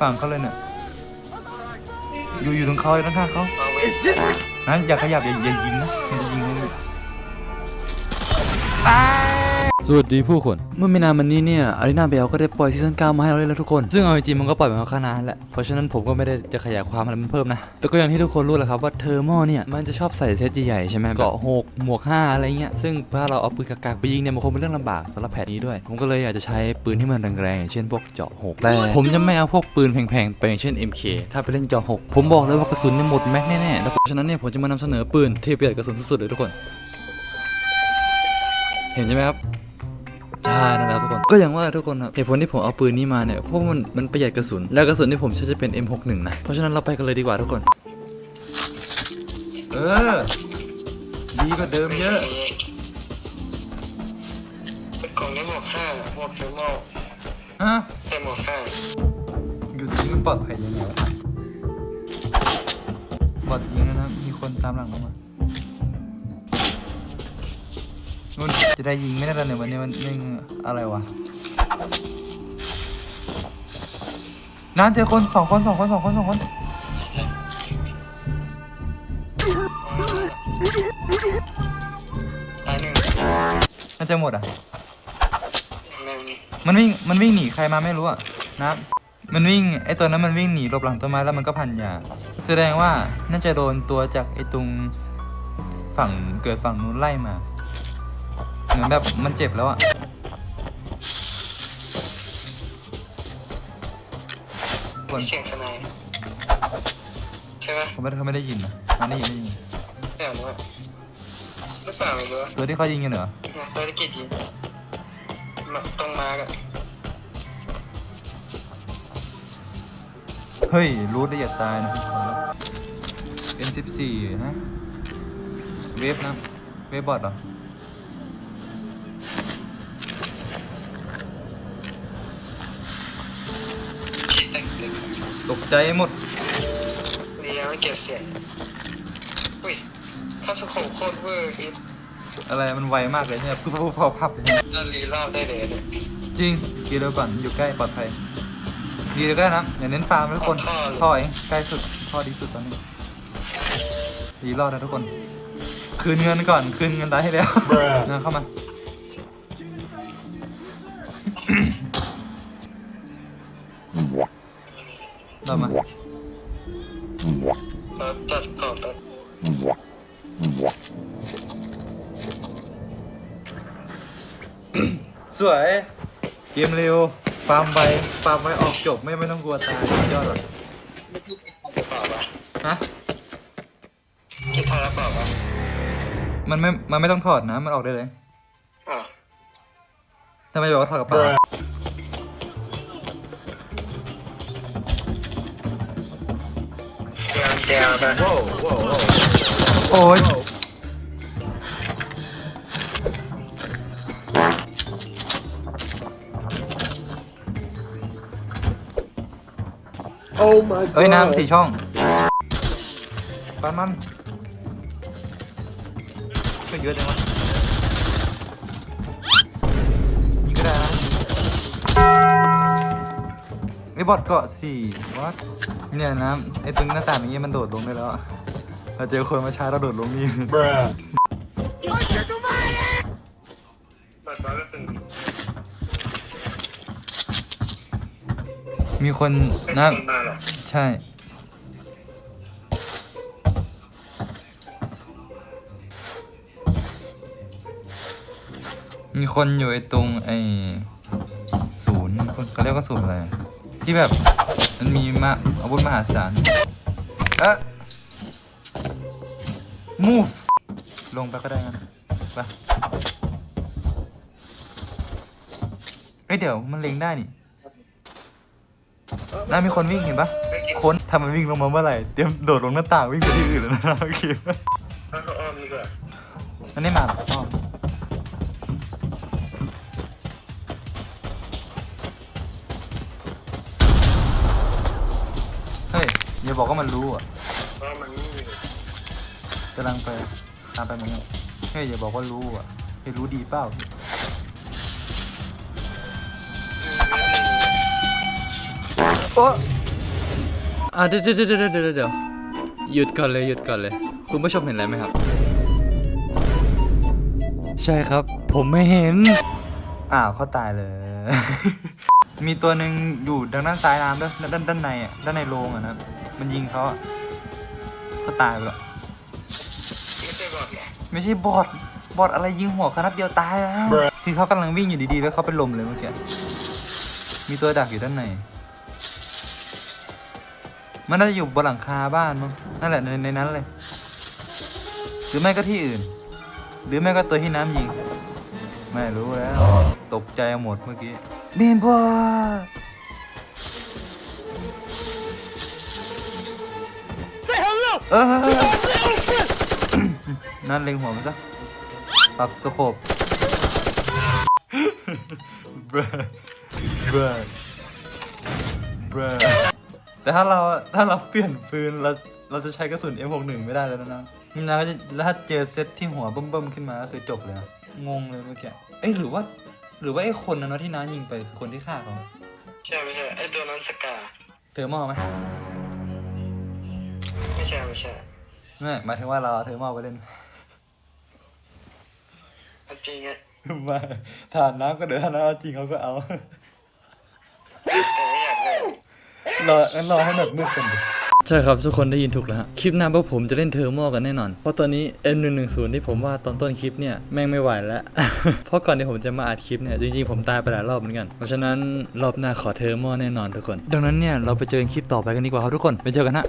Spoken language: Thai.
ฝั่งเขาเลยเนี่ยอยู่อยู่ตรงเขาเลยข้างๆเขาเอาไว้นะอย่าขยับอย่าอย่ายิงนะมันจะยิง วัสดีผู้คน เมื่อไม่นานมานี้เนี่ยอารีนาเบลก็ได้ปล่อยซีซั่น9มาให้เราเล่นแล้วทุกคน ซึ่งเอาจริงๆมันก็ปล่อยมาค่อนข้างนานแล้ว เพราะฉะนั้นผมก็ไม่ได้จะขยายความอะไรมันเพิ่มนะ แต่ก็อย่างที่ทุกคนรู้แหละครับว่าเทอร์โมเนี่ยมันจะชอบใส่เซตใหญ่ๆใช่ไหมเกาะหกหมวกห้าอะไรเงี้ย ซึ่งถ้าเราเอาปืนกากๆไปยิงเนี่ยมันคงเป็นเรื่องลำบากสำหรับแผนนี้ด้วย ผมก็เลยอยากจะใช้ปืนที่มันแรงๆอย่างเช่นพวกเจาะหกแต่ผมจะไม่เอาพวกปืนแพงๆไปอย่างเช่น MK ถ้าไปเล่นเจาะหกผมบอกเลยว่ากระสุนเนี่ยหมดแม็กแน่ๆแล้วเพราะฉะนั้นเนี่ยผมจะมานำเสนอปืนที่ประหยัดกระสุนสุดๆเลยทุกคน เห็นใช่ไหมครับ ใช่นะครับทุกคนก็อย่างว่าทุกคนครับเหตุผลที่ผมเอาปืนนี้มาเนี่ยเพราะว่ามันมันประหยัดกระสุน แล้วกระสุนที่ผมใช้จะเป็น M61 นะเพราะฉะนั้นเราไปกันเลยดีกว่าทุกคน เออ ดีกว่าเดิมเยอะ เป็นกล่องนี้หมวกห้าหมวกเทอร์โมฮะใส่หมวกห้าอยู่ที่มันปลอดภัยยังไงวะบอดยิงแล้วนะมีคนตามหลังเรามา นุ่นจะได้ยิงไม่ได้แล้วเนี่ยวันนี้มันนี่อะไรวะนั่นเจอคนสองคนสองคนสองคนสองคนตายหนึ่งน่าจะหมดอะ มันวิ่งมันวิ่งหนีใครมาไม่รู้อะนะมันวิ่งไอตัวนั้นมันวิ่งหนีหลบหลังต้นไม้แล้วมันก็พันยาแสดงว่าน่าจะโดนตัวจากไอตรงฝั่งเกิดฝั่งนู้นไล่มา เหมือนแบบมันเจ็บแล้วอะคนเสียงสนายใช่ไหมเขาไม่ได้เขาไม่ได้ยินนะมันได้ยินได้ยินเสียงว่าหรือเปล่าไม่รู้ตัวที่เขายิงกันเหรอภารกิจยิงมาตรงมากันเฮ้ย รู้ได้อย่าตายนะเป็นสิบสี่ฮะ เวฟนะ เวฟบอทเหรอ ตกใจหมดดีแล้วไม่เก็บเสียงอุ้ยถ้าสโคปโคตรเวอร์คิดอะไรมันไวมากเลยเนี่ยปุ๊บปุ๊บพับพับเลยเนี่ยจะรีรอบได้เลยเนี่ยจริงกีเร็วก่อนอยู่ใกล้ปลอดภัยดีเลยก็ได้นะอย่าเน้นฟาร์มนะทุกคนท่อเลยท่อเองใกล้สุดท่อดีสุดตอนนี้ดีรอดนะทุกคน คืนเงินก่อนคืนเงินได้ให้แล้วนะเข้ามา ต่อมาตัดก่อตัดสวย เกมเร็วฟาร์มไปฟาร์มไปออกจบไม่ไม่ต้องกลัวตายสุดยอดเลยกระเป๋าปะฮะกินทางกระเป๋าปะมันไม่ มันไม่ต้องถอดนะ มันออกได้เลยอะทำไมบอกว่าถอดกระเป๋า แจวแจวปะโอ้ย Oh my เอ้ย god. น้ำสี่ช่องปันมันก็เยอะจังวะ อ้บอทเกาะสี่วัดเนี่ยนะไอ้ตรงหน้าต่างอย่างเงี้ยมันโดดลงได้แล้วอะเราเจอคนมาช้าเราโดดลงนี่ Bruh. ตัดร้อยกระสุนมีคนไม่นะทำมาหรอกใช่ มีคนอยู่ไอ้ตรงไอ้ศูนย์คนเขาเรียกว่าศูนย์อะไร ที่แบบมันมีมาอาวุธมหาศาลเอะ move ลงไปก็ได้งั้นไปเอ้ยเดี๋ยวมันเล็งได้นี่น่ามีคนวิ่งเห็นปะคนทำมันวิ่งลงมาเมื่อไหร่เตรียมโดดลงหน้าต่างวิ่งไปที่อื่นแล้วนะโอเคถ้าเขาอ้อมดีกว่ามันไม่มาหรอก บอกว่ามันรู้อะเพราะมันไม่มีกำลังไปตามไปเหมือนกันเฮ้ยอย่าบอกว่ารู้อะเฮ้ยรู้ดีเปล่าโอ้อะเดี๋ยวเดี๋ยวเดี๋ยวเดี๋ยวเดี๋ยวเดี๋ยวหยุดก่อนเลยหยุดก่อนเลย คุณผู้ชมเห็นอะไรไหมครับ ใช่ครับ ผมไม่เห็น อ้าวเขาตายเลย มีตัวหนึ่งอยู่ทางด้านซ้ายน้ำด้วยด้านด้านด้านในอะด้านในโรงอะนะ มันยิงเขาอะเขาตายไปแล้วไม่ใช่บอทเหรอไม่ใช่บอทบอทอะไรยิงหัวเขานัดเดียวตายแล้วคือเขากำลังวิ่งอยู่ดีๆ แล้วเขาเป็นลมเลยเมื่อกี้มีตัวดักอยู่ด้านในมันน่าจะอยู่บนหลังคาบ้านมั้งนั่นแหละในในนั้นเลย หรือไม่ก็ที่อื่น หรือไม่ก็ตัวที่น้ำยิง ไม่รู้แล้ว ตกใจหมดเมื่อกี้บีบอด เออนั่นเล็งหัวมันซะปรับสโคปเบรเบรเบรแต่ถ้าเราถ้าเราเปลี่ยนปืนเราเราจะใช้กระสุน M61 ไม่ได้แล้วนะนะนะก็จะแล้วถ้าเจอเซตที่หัวเบิ่มๆขึ้นมาก็คือจบเลยนะงงเลยเมื่อกี้เอ้ยหรือว่า หรือว่าไอ้คนนั้นนะที่น้ายิงไปคือคนที่ฆ่าเขาใช่ไม่ใช่ไอ้ตัวนั้นสกาเธอมอไหม ไม่ใช่ไม่ใช่ไม่หมายถึงว่าเราเอาเธอมอไปเล่นอันจริงอะมาฐานน้ำก็เดี๋ยวถ้าน้ำเอาจริงเขาก็เอา แต่ไม่อยากเล่นรองั้นรอให้แบบมืดกันดิใช่ครับ ทุกคนได้ยินถูกแล้วฮะ คลิปหน้าพวกผมจะเล่นเทอร์โมกันแน่นอน เพราะตอนนี้ M110 ที่ผมว่าตอนต้นคลิปเนี่ย แม่งไม่ไหวแล้ว เพราะก่อนที่ผมจะมาอัดคลิปเนี่ย จริงๆ ผมตายไปหลายรอบเหมือนกัน เพราะฉะนั้นรอบหน้าขอเทอร์โมแน่นอนทุกคน ดังนั้นเนี่ย เราไปเจอกันคลิปต่อไปกันดีกว่าครับทุกคนไปเจอกันฮะ